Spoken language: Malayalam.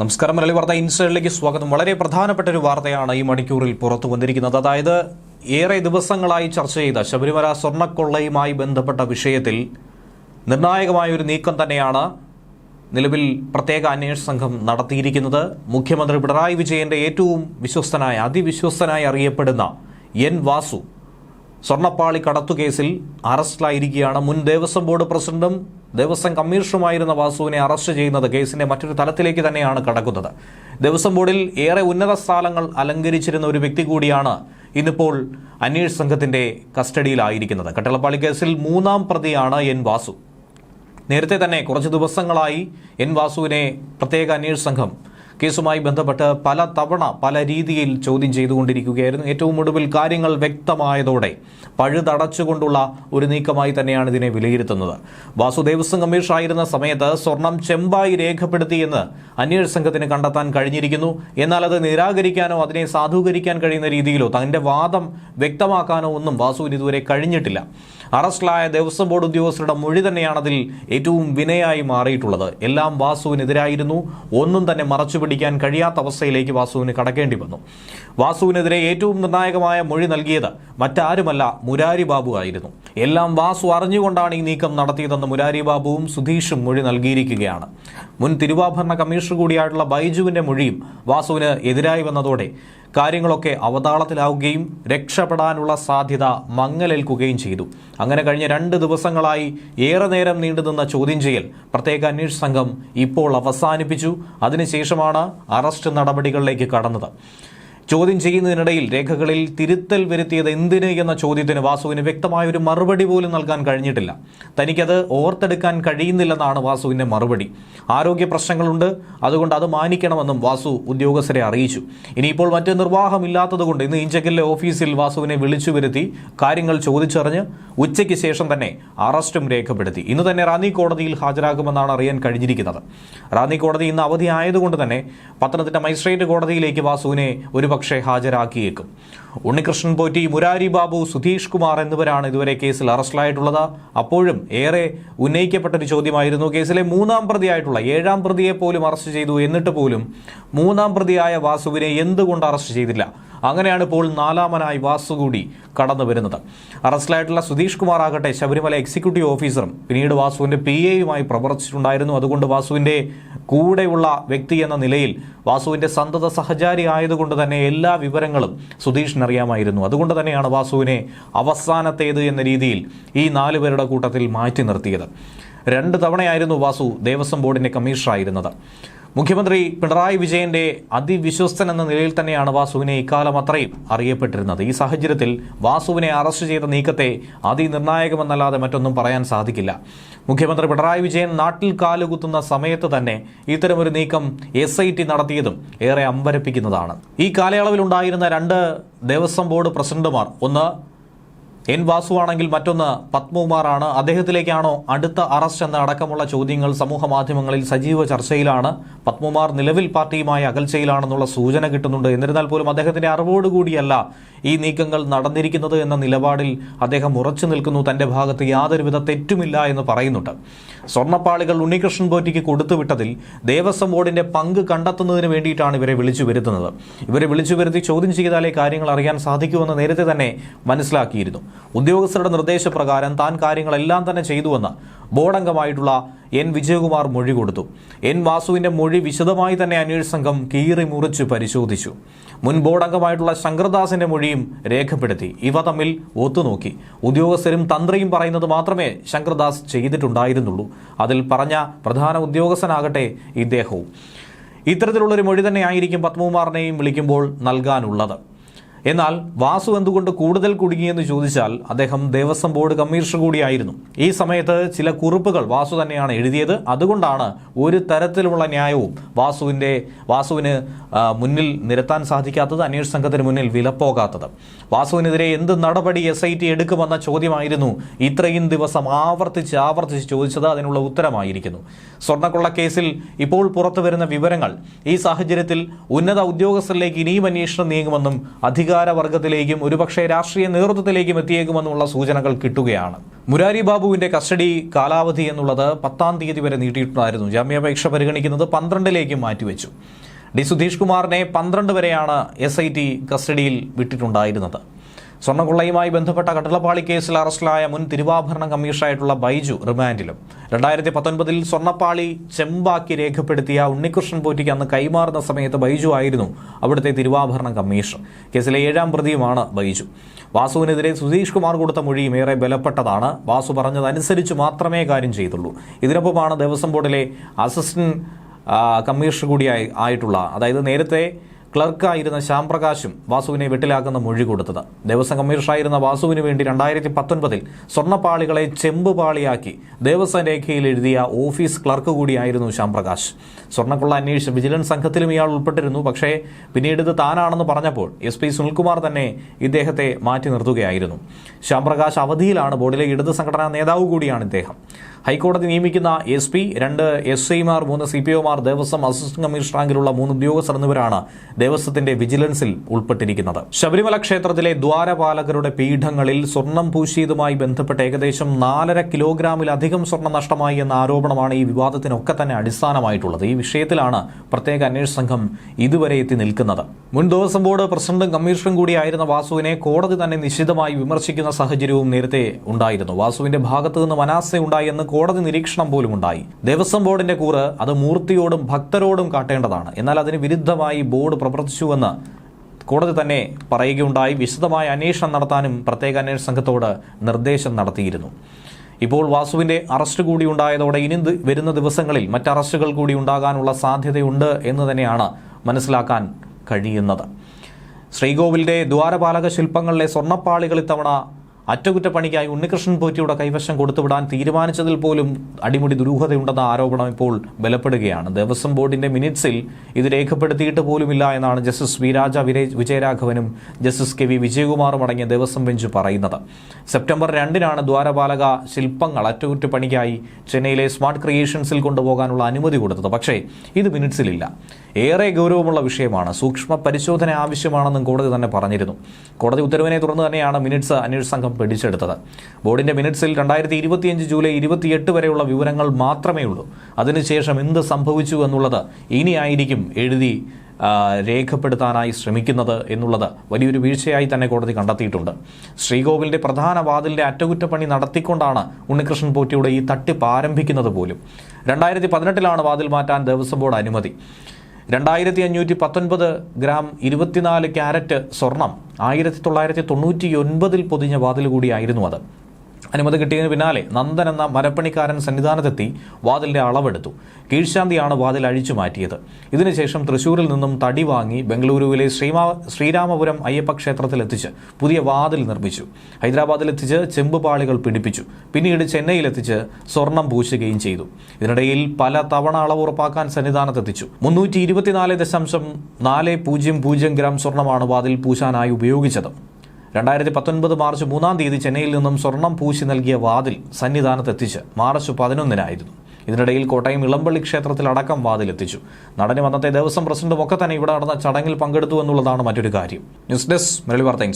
നമസ്കാരം. മലയാളി വാർത്ത ഇൻസൈഡിലേക്ക് സ്വാഗതം. വളരെ പ്രധാനപ്പെട്ട ഒരു വാർത്തയാണ് ഈ മണിക്കൂറിൽ പുറത്തു വന്നിരിക്കുന്നത്. അതായത് ഏറെ ദിവസങ്ങളായി ചർച്ച ചെയ്ത ശബരിമല സ്വർണക്കൊള്ളയുമായി ബന്ധപ്പെട്ട വിഷയത്തിൽ നിർണായകമായ ഒരു നീക്കം തന്നെയാണ് നിലവിൽ പ്രത്യേക അന്വേഷണ സംഘം നടത്തിയിരിക്കുന്നത്. മുഖ്യമന്ത്രി പിണറായി വിജയന്റെ ഏറ്റവും വിശ്വസ്തനായ അതിവിശ്വസ്തനായി അറിയപ്പെടുന്ന എൻ വാസു സ്വർണപ്പാളി കടത്തുകേസിൽ അറസ്റ്റിലായിരിക്കുകയാണ്. മുൻ ദേവസ്വം ബോർഡ് പ്രസിഡന്റും ദേവസ്വം കമ്മീഷണറുമായിരുന്ന വാസുവിനെ അറസ്റ്റ് ചെയ്യുന്നത് കേസിന്റെ മറ്റൊരു തലത്തിലേക്ക് തന്നെയാണ് കടക്കുന്നത്. ദേവസ്വം ബോർഡിൽ ഏറെ ഉന്നത സ്ഥാനങ്ങൾ അലങ്കരിച്ചിരുന്ന ഒരു വ്യക്തി കൂടിയാണ് ഇന്നിപ്പോൾ അന്വേഷണ സംഘത്തിന്റെ കസ്റ്റഡിയിലായിരിക്കുന്നത്. കട്ടളപ്പാളി കേസിൽ മൂന്നാം പ്രതിയാണ് എൻ വാസു. നേരത്തെ തന്നെ കുറച്ച് ദിവസങ്ങളായി എൻ വാസുവിനെ പ്രത്യേക അന്വേഷണ സംഘം കേസുമായി ബന്ധപ്പെട്ട് പല തവണ പല രീതിയിൽ ചോദ്യം ചെയ്തുകൊണ്ടിരിക്കുകയായിരുന്നു. ഏറ്റവും ഒടുവിൽ കാര്യങ്ങൾ വ്യക്തമായതോടെ പഴുതടച്ചുകൊണ്ടുള്ള ഒരു നീക്കമായി തന്നെയാണ് ഇതിനെ വിലയിരുത്തുന്നത്. വാസു കമ്മീഷണർ ആയിരുന്ന സമയത്ത് സ്വർണം ചെമ്പായി രേഖപ്പെടുത്തിയെന്ന് അന്വേഷണ സംഘത്തിന് കണ്ടെത്താൻ കഴിഞ്ഞിരിക്കുന്നു. എന്നാൽ അത് നിരാകരിക്കാനോ അതിനെ സാധൂകരിക്കാൻ കഴിയുന്ന രീതിയിലോ തന്റെ വാദം വ്യക്തമാക്കാനോ ഒന്നും വാസുവിന് ഇതുവരെ കഴിഞ്ഞിട്ടില്ല. അറസ്റ്റിലായ ദേവസ്വം ബോർഡ് ഉദ്യോഗസ്ഥരുടെ മൊഴി തന്നെയാണ് അതിൽ ഏറ്റവും വിനയായി മാറിയിട്ടുള്ളത്. എല്ലാം വാസുവിനെതിരായിരുന്നു. ഒന്നും തന്നെ മറച്ചുപിടിക്കാൻ കഴിയാത്ത അവസ്ഥയിലേക്ക് വാസുവിന് കടക്കേണ്ടി വന്നു. വാസുവിനെതിരെ ഏറ്റവും നിർണായകമായ മൊഴി നൽകിയത് മറ്റാരുമല്ല മുരാരി ബാബു ആയിരുന്നു. എല്ലാം വാസു അറിഞ്ഞുകൊണ്ടാണ് ഈ നീക്കം നടത്തിയതെന്ന് മുരാരി ബാബുവും സുധീഷും മൊഴി നൽകിയിരിക്കുകയാണ്. മുൻ തിരുവാഭരണ കമ്മീഷണർ കൂടിയായിട്ടുള്ള ബൈജുവിന്റെ മൊഴിയും വാസുവിന് എതിരായി വന്നതോടെ കാര്യങ്ങളൊക്കെ അവതാളത്തിലാവുകയും രക്ഷപ്പെടാനുള്ള സാധ്യത മങ്ങലേൽക്കുകയും ചെയ്തു. അങ്ങനെ കഴിഞ്ഞ രണ്ട് ദിവസങ്ങളായി ഏറെ നേരം നീണ്ടുനിന്ന ചോദ്യം ചെയ്യൽ പ്രത്യേക അന്വേഷണ സംഘം ഇപ്പോൾ അവസാനിപ്പിച്ചു. അതിനുശേഷമാണ് അറസ്റ്റ് നടപടികളിലേക്ക് കടന്നത്. ചോദ്യം ചെയ്യുന്നതിനിടയിൽ രേഖകളിൽ തിരുത്തൽ വരുത്തിയത് എന്തിന് എന്ന ചോദ്യത്തിന് വാസുവിന് വ്യക്തമായ ഒരു മറുപടി പോലും നൽകാൻ കഴിഞ്ഞിട്ടില്ല. തനിക്കത് ഓർത്തെടുക്കാൻ കഴിയുന്നില്ലെന്നാണ് വാസുവിന്റെ മറുപടി. ആരോഗ്യ പ്രശ്നങ്ങളുണ്ട്. അതുകൊണ്ട് അത് മാനിക്കണമെന്നും വാസു ഉദ്യോഗസ്ഥരെ അറിയിച്ചു. ഇനിയിപ്പോൾ മറ്റ് നിർവാഹമില്ലാത്തതുകൊണ്ട് ഇന്ന് ഇഞ്ചക്കലിലെ ഓഫീസിൽ വാസുവിനെ വിളിച്ചു വരുത്തി കാര്യങ്ങൾ ചോദിച്ചറിഞ്ഞ് ഉച്ചയ്ക്ക് ശേഷം തന്നെ അറസ്റ്റും രേഖപ്പെടുത്തി. ഇന്ന് തന്നെ റാന്നി കോടതിയിൽ ഹാജരാകുമെന്നാണ് അറിയാൻ കഴിഞ്ഞിരിക്കുന്നത്. റാന്നി കോടതി ഇന്ന് അവധി ആയതുകൊണ്ട് തന്നെ പത്തനംതിട്ട മജിസ്ട്രേറ്റ് കോടതിയിലേക്ക് വാസുവിനെ ഒരുപക്ഷെ ഹാജരാക്കിയേക്കും. ഉണ്ണികൃഷ്ണൻ പോറ്റി മുരാരി ബാബു സുധീഷ് കുമാർ എന്നിവരാണ് ഇതുവരെ കേസിൽ അറസ്റ്റിലായിട്ടുള്ളത്. അപ്പോഴും ഏറെ ഉന്നയിക്കപ്പെട്ട ഒരു ചോദ്യമായിരുന്നു കേസിലെ മൂന്നാം പ്രതിയായിട്ടുള്ള ഏഴാം പ്രതിയെ പോലും അറസ്റ്റ് ചെയ്തു എന്നിട്ട് പോലും മൂന്നാം പ്രതിയായ വാസുവിനെ എന്തുകൊണ്ട് അറസ്റ്റ് ചെയ്തില്ല? അങ്ങനെയാണ് ഇപ്പോൾ നാലാമനായി വാസു കൂടി കടന്നു വരുന്നത്. അറസ്റ്റിലായിട്ടുള്ള സുധീഷ് കുമാർ ആകട്ടെ ശബരിമല എക്സിക്യൂട്ടീവ് ഓഫീസറും പിന്നീട് വാസുവിന്റെ പി എയുമായി പ്രവർത്തിച്ചിട്ടുണ്ടായിരുന്നു. അതുകൊണ്ട് വാസുവിന്റെ കൂടെയുള്ള വ്യക്തി എന്ന നിലയിൽ വാസുവിന്റെ സന്തത സഹചാരി ആയതുകൊണ്ട് തന്നെ എല്ലാ വിവരങ്ങളും സുധീഷിന് അറിയാമായിരുന്നു. അതുകൊണ്ട് തന്നെയാണ് വാസുവിനെ അവസാനത്തേത് എന്ന രീതിയിൽ ഈ നാലു പേരുടെ കൂട്ടത്തിൽ മാറ്റി നിർത്തിയത്. രണ്ട് തവണയായിരുന്നു വാസു ദേവസ്വം ബോർഡിന്റെ കമ്മീഷണറായിരുന്നത്. മുഖ്യമന്ത്രി പിണറായി വിജയന്റെ അതിവിശ്വസ്തൻ എന്ന നിലയിൽ തന്നെയാണ് വാസുവിനെ ഇക്കാലം അത്രയും അറിയപ്പെട്ടിരുന്നത്. ഈ സാഹചര്യത്തിൽ വാസുവിനെ അറസ്റ്റ് ചെയ്ത നീക്കത്തെ അതിനിർണായകമെന്നല്ലാതെ മറ്റൊന്നും പറയാൻ സാധിക്കില്ല. മുഖ്യമന്ത്രി പിണറായി വിജയൻ നാട്ടിൽ കാലുകുത്തുന്ന സമയത്ത് തന്നെ ഇത്തരമൊരു നീക്കം എസ് ഐ ടി നടത്തിയതും ഏറെ അമ്പരപ്പിക്കുന്നതാണ്. ഈ കാലയളവിൽ ഉണ്ടായിരുന്ന രണ്ട് ദേവസ്വം ബോർഡ് പ്രസിഡന്റുമാർ ഒന്ന് എൻ വാസുവാണെങ്കിൽ മറ്റൊന്ന് പത്മകുമാറാണ്. അദ്ദേഹത്തിലേക്കാണോ അടുത്ത അറസ്റ്റ് എന്ന അടക്കമുള്ള ചോദ്യങ്ങൾ സമൂഹ മാധ്യമങ്ങളിൽ സജീവ ചർച്ചയിലാണ്. പത്മകുമാർ നിലവിൽ പാർട്ടിയുമായി അകൽച്ചയിലാണെന്നുള്ള സൂചന കിട്ടുന്നുണ്ട്. എന്നിരുന്നാൽ പോലും അദ്ദേഹത്തിന്റെ അറിവോടുകൂടിയല്ല ഈ നീക്കങ്ങൾ നടന്നിരിക്കുന്നത് എന്ന നിലപാടിൽ അദ്ദേഹം ഉറച്ചു നിൽക്കുന്നു. തന്റെ ഭാഗത്ത് യാതൊരുവിധ തെറ്റുമില്ല എന്ന് പറയുന്നുണ്ട്. സ്വർണപ്പാളികൾ ഉണ്ണികൃഷ്ണൻ പോറ്റിക്ക് കൊടുത്തുവിട്ടതിൽ ദേവസ്വം ബോർഡിന്റെ പങ്ക് കണ്ടെത്തുന്നതിന് വേണ്ടിയിട്ടാണ് ഇവരെ വിളിച്ചു വരുത്തുന്നത്. ഇവരെ വിളിച്ചു വരുത്തി ചോദ്യം ചെയ്താലേ കാര്യങ്ങൾ അറിയാൻ സാധിക്കുമെന്ന് നേരത്തെ തന്നെ മനസ്സിലാക്കിയിരുന്നു. ഉദ്യോഗസ്ഥരുടെ നിർദ്ദേശപ്രകാരം താൻ കാര്യങ്ങളെല്ലാം തന്നെ ചെയ്തുവെന്ന് ബോർഡംഗമായിട്ടുള്ള എൻ വിജയകുമാർ മൊഴി കൊടുത്തു. എൻ വാസുവിന്റെ മൊഴി വിശദമായി തന്നെ അന്വേഷണ സംഘം കീറി മുറിച്ച് പരിശോധിച്ചു. മുൻ ബോർഡംഗമായിട്ടുള്ള ശങ്കർദാസിന്റെ മൊഴിയും രേഖപ്പെടുത്തി. ഇവ തമ്മിൽ ഒത്തുനോക്കി. ഉദ്യോഗസ്ഥരും തന്ത്രിയും പറയുന്നത് മാത്രമേ ശങ്കർദാസ് ചെയ്തിട്ടുണ്ടായിരുന്നുള്ളൂ. അതിൽ പറഞ്ഞ പ്രധാന ഉദ്യോഗസ്ഥനാകട്ടെ ഇദ്ദേഹവും. ഇത്തരത്തിലുള്ളൊരു മൊഴി തന്നെയായിരിക്കും പത്മകുമാറിനെയും വിളിക്കുമ്പോൾ നൽകാനുള്ളത്. എന്നാൽ വാസു എന്തുകൊണ്ട് കൂടുതൽ കുടുങ്ങിയെന്ന് ചോദിച്ചാൽ അദ്ദേഹം ദേവസ്വം ബോർഡ് കമ്മീഷണർ കൂടിയായിരുന്നു. ഈ സമയത്ത് ചില കുറിപ്പുകൾ വാസു തന്നെയാണ് എഴുതിയത്. അതുകൊണ്ടാണ് ഒരു തരത്തിലുള്ള ന്യായവും വാസുവിന്റെ വാസുവിന് മുന്നിൽ നിരത്താൻ സാധിക്കാത്തത് അന്വേഷണ സംഘത്തിന് മുന്നിൽ വിലപ്പോകാത്തത്. വാസുവിനെതിരെ എന്ത് നടപടി എസ് ഐ ടി എടുക്കുമെന്ന ചോദ്യമായിരുന്നു ഇത്രയും ദിവസം ആവർത്തിച്ച് ആവർത്തിച്ച് ചോദിച്ചത്. അതിനുള്ള ഉത്തരമായിരിക്കുന്നു. സ്വർണക്കൊള്ള കേസിൽ ഇപ്പോൾ പുറത്തു വരുന്ന വിവരങ്ങൾ ഈ സാഹചര്യത്തിൽ ഉന്നത ഉദ്യോഗസ്ഥരിലേക്ക് ഇനിയും അന്വേഷണം നീങ്ങുമെന്നും അധിക അധികാരവർഗത്തിലേക്കും ഒരുപക്ഷെ രാഷ്ട്രീയ നേതൃത്വത്തിലേക്കും എത്തിയേക്കുമെന്നുള്ള സൂചനകൾ കിട്ടുകയാണ്. മുരാരി ബാബുവിന്റെ കസ്റ്റഡി കാലാവധി എന്നുള്ളത് പത്താം തീയതി വരെ നീട്ടിയിട്ടുണ്ടായിരുന്നു. ജാമ്യാപേക്ഷ പരിഗണിക്കുന്നത് പന്ത്രണ്ടിലേക്ക് മാറ്റിവെച്ചു. ഡി സുധീഷ് കുമാറിനെ പന്ത്രണ്ട് വരെയാണ് എസ് ഐ ടി കസ്റ്റഡിയിൽ വിട്ടിട്ടുണ്ടായിരുന്നത്. സ്വർണക്കൊള്ളയുമായി ബന്ധപ്പെട്ട കട്ടളപ്പാളി കേസിൽ അറസ്റ്റിലായ മുൻ തിരുവാഭരണ കമ്മീഷണറായിട്ടുള്ള ബൈജു റിമാൻഡിലും. രണ്ടായിരത്തി പത്തൊൻപതിൽ സ്വർണപ്പാളി ചെമ്പാക്കി രേഖപ്പെടുത്തിയ ഉണ്ണികൃഷ്ണൻ പോറ്റിക്ക് അന്ന് കൈമാറുന്ന സമയത്ത് ബൈജു ആയിരുന്നു അവിടുത്തെ തിരുവാഭരണ കമ്മീഷൻ കേസിലെ ഏഴാം പ്രതിയുമാണ് ബൈജു. വാസുവിനെതിരെ സുധീഷ് കുമാർ കൊടുത്ത മൊഴിയും ഏറെ ബലപ്പെട്ടതാണ്. വാസു പറഞ്ഞതനുസരിച്ച് മാത്രമേ കാര്യം ചെയ്തുള്ളൂ. ഇതിനൊപ്പമാണ് ദേവസ്വം ബോർഡിലെ അസിസ്റ്റന്റ് കമ്മീഷണർ കൂടിയായി ആയിട്ടുള്ള അതായത് നേരത്തെ ക്ലർക്കായിരുന്ന ശ്യാംപ്രകാശും വാസുവിനെ വെട്ടിലാക്കുന്ന മൊഴി കൊടുത്തത്. ദേവസ്വം കമ്മീഷണറായിരുന്ന വാസുവിന് വേണ്ടി രണ്ടായിരത്തി പത്തൊൻപതിൽ സ്വർണപ്പാളികളെ ചെമ്പുപാളിയാക്കി ദേവസ്വം രേഖയിൽ എഴുതിയ ഓഫീസ് ക്ലർക്ക് കൂടിയായിരുന്നു ശ്യാംപ്രകാശ്. സ്വർണക്കൊള്ള അന്വേഷിച്ച വിജിലൻസ് സംഘത്തിലും ഇയാൾ ഉൾപ്പെട്ടിരുന്നു. പക്ഷേ പിന്നീട് ഇത് താനാണെന്ന് പറഞ്ഞപ്പോൾ എസ് പി സുനിൽകുമാർ തന്നെ ഇദ്ദേഹത്തെ മാറ്റി നിർത്തുകയായിരുന്നു. ശ്യാംപ്രകാശ് അവധിയിലാണ് ബോർഡിലെ ഇടത് സംഘടനാ നേതാവ് കൂടിയാണ് ഇദ്ദേഹം. ഹൈക്കോടതി നിയമിക്കുന്ന എസ് പി രണ്ട് എസ് ഐമാർ മൂന്ന് സി പി ഒമാർ ദേവസ്വം അസിസ്റ്റന്റ് കമ്മീഷണർ റാങ്കിലുള്ള മൂന്ന് ഉദ്യോഗസ്ഥർ എന്നിവരാണ് ദേവസ്വത്തിന്റെ വിജിലൻസിൽ ഉൾപ്പെട്ടിരിക്കുന്നത്. ശബരിമല ക്ഷേത്രത്തിലെ ദ്വാരപാലകരുടെ പീഠങ്ങളിൽ സ്വർണം പൂശിയതുമായി ബന്ധപ്പെട്ട് ഏകദേശം നാലര കിലോഗ്രാമിലധികം സ്വർണം നഷ്ടമായി എന്ന ആരോപണമാണ് ഈ വിവാദത്തിനൊക്കെ തന്നെ അടിസ്ഥാനമായിട്ടുള്ളത്. ഈ വിഷയത്തിലാണ് പ്രത്യേക അന്വേഷണ സംഘം ഇതുവരെ എത്തി നിൽക്കുന്നത്. മുൻ ദേവസ്വം ബോർഡ് പ്രസിഡന്റും കമ്മീഷണറും കൂടിയായിരുന്ന വാസുവിനെ കോടതി തന്നെ നിശിതമായി വിമർശിക്കുന്ന സാഹചര്യവും നേരത്തെ ഉണ്ടായിരുന്നു. വാസുവിന്റെ ഭാഗത്തു നിന്ന് എന്ന് കോടതി നിരീക്ഷണം പോലും ഉണ്ടായി. ദേവസ്വം ബോർഡിന്റെ കൂറ് അത് മൂർത്തിയോടും ഭക്തരോടും കാട്ടേണ്ടതാണ്. എന്നാൽ അതിന് വിരുദ്ധമായി ബോർഡ് പ്രവർത്തിച്ചുവെന്ന് കോടതി തന്നെ പറയുകയുണ്ടായി. വിശദമായ അന്വേഷണം നടത്താനും പ്രത്യേക അന്വേഷണ സംഘത്തോട് നിർദ്ദേശം നടത്തിയിരുന്നു. ഇപ്പോൾ വാസുവിന്റെ അറസ്റ്റ് കൂടി ഉണ്ടായതോടെ ഇനി വരുന്ന ദിവസങ്ങളിൽ മറ്റ് അറസ്റ്റുകൾ കൂടി ഉണ്ടാകാനുള്ള സാധ്യതയുണ്ട് എന്ന് തന്നെയാണ് മനസ്സിലാക്കാൻ കഴിയുന്നത്. ശ്രീകോവിലിന്റെ ദ്വാരപാലക ശില്പങ്ങളിലെ സ്വർണപ്പാളികൾ ഇത്തവണ അറ്റകുറ്റപ്പണിക്കായി ഉണ്ണികൃഷ്ണൻ പോറ്റിയുടെ കൈവശം കൊടുത്തുവിടാൻ തീരുമാനിച്ചതിൽ പോലും അടിമുടി ദുരൂഹതയുണ്ടെന്ന ആരോപണം ഇപ്പോൾ ബലപ്പെടുകയാണ്. ദേവസ്വം ബോർഡിന്റെ മിനിറ്റ്സിൽ ഇത് രേഖപ്പെടുത്തിയിട്ട് പോലുമില്ല എന്നാണ് ജസ്റ്റിസ് വി രാജ വിജയരാഘവനും ജസ്റ്റിസ് കെ വി വിജയകുമാറും അടങ്ങിയ ദേവസ്വം ബെഞ്ച് പറയുന്നത്. സെപ്റ്റംബർ രണ്ടിനാണ് ദ്വാരപാലക ശില്പങ്ങൾ അറ്റകുറ്റപ്പണിക്കായി ചെന്നൈയിലെ സ്മാർട്ട് ക്രിയേഷൻസിൽ കൊണ്ടുപോകാനുള്ള അനുമതി കൊടുത്തത്. പക്ഷേ ഇത് മിനിറ്റ്സിലില്ല. ഏറെ ഗൗരവമുള്ള വിഷയമാണ്. സൂക്ഷ്മ പരിശോധന ആവശ്യമാണെന്നും കോടതി തന്നെ പറഞ്ഞിരുന്നു. കോടതി ഉത്തരവിനെ തുടർന്ന് തന്നെയാണ് മിനിറ്റ്സ് അന്വേഷണ സംഘം പിടിച്ചെടുത്തത്. ബോർഡിന്റെ മിനിറ്റ്സിൽ രണ്ടായിരത്തി ഇരുപത്തിയഞ്ച് ജൂലൈ ഇരുപത്തിയെട്ട് വരെയുള്ള വിവരങ്ങൾ മാത്രമേ ഉള്ളൂ. അതിനുശേഷം എന്ത് സംഭവിച്ചു എന്നുള്ളത് ഇനിയായിരിക്കും എഴുതി രേഖപ്പെടുത്താനായി ശ്രമിക്കുന്നത് എന്നുള്ളത് വലിയൊരു വീഴ്ചയായി തന്നെ കോടതി കണ്ടെത്തിയിട്ടുണ്ട്. ശ്രീകോവിലിന്റെ പ്രധാന വാതിലിന്റെ അറ്റകുറ്റപ്പണി നടത്തിക്കൊണ്ടാണ് ഉണ്ണികൃഷ്ണൻ പോറ്റിയുടെ ഈ തട്ടിപ്പ് ആരംഭിക്കുന്നത് പോലും. രണ്ടായിരത്തി പതിനെട്ടിലാണ് വാതിൽ മാറ്റാൻ ദേവസ്വം ബോർഡ് അനുമതി. രണ്ടായിരത്തി അഞ്ഞൂറ്റി പത്തൊൻപത് ഗ്രാം ഇരുപത്തിനാല് ക്യാരറ്റ് സ്വർണം ആയിരത്തി തൊള്ളായിരത്തി തൊണ്ണൂറ്റി ഒൻപതിൽ പൊതിഞ്ഞ വാതിൽ കൂടിയായിരുന്നു അത്. അനുമതി കിട്ടിയതിന് പിന്നാലെ നന്ദൻ എന്ന മരപ്പണിക്കാരൻ സന്നിധാനത്തെത്തി വാതിലിന്റെ അളവെടുത്തു. കീഴ്ശാന്തിയാണ് വാതിൽ അഴിച്ചു മാറ്റിയത്. ഇതിനുശേഷം തൃശൂരിൽ നിന്നും തടി വാങ്ങി ബംഗളൂരുവിലെ ശ്രീമാ ശ്രീരാമപുരം അയ്യപ്പ ക്ഷേത്രത്തിൽ എത്തിച്ച് പുതിയ വാതിൽ നിർമ്മിച്ചു. ഹൈദരാബാദിൽ എത്തിച്ച് പിടിപ്പിച്ചു. പിന്നീട് ചെന്നൈയിലെത്തിച്ച് സ്വർണം പൂശുകയും ചെയ്തു. ഇതിനിടയിൽ പല തവണ അളവ് ഉറപ്പാക്കാൻ സന്നിധാനത്തെത്തിച്ചു. മുന്നൂറ്റി ഇരുപത്തിനാല് ദശാംശം നാല് പൂജ്യം പൂജ്യം ഗ്രാം സ്വർണമാണ് വാതിൽ പൂശാനായി ഉപയോഗിച്ചത്. രണ്ടായിരത്തി പത്തൊൻപത് മാർച്ച് മൂന്നാം തീയതി ചെന്നൈയിൽ നിന്നും സ്വർണം പൂശി നൽകിയ വാതിൽ സന്നിധാനത്തെത്തിച്ച് മാർച്ച് പതിനൊന്നിനായിരുന്നു. ഇതിനിടയിൽ കോട്ടയം ഇളമ്പള്ളി ക്ഷേത്രത്തിൽ അടക്കം വാതിലെത്തിച്ചു നടനും അന്നത്തെ ദേവസ്വം പ്രസിഡന്റും ഒക്കെ തന്നെ ഇവിടെ നടന്ന ചടങ്ങിൽ പങ്കെടുത്തു എന്നുള്ളതാണ് മറ്റൊരു കാര്യം. ന്യൂസ് ഡെസ്ക് മുരളി വാർത്ത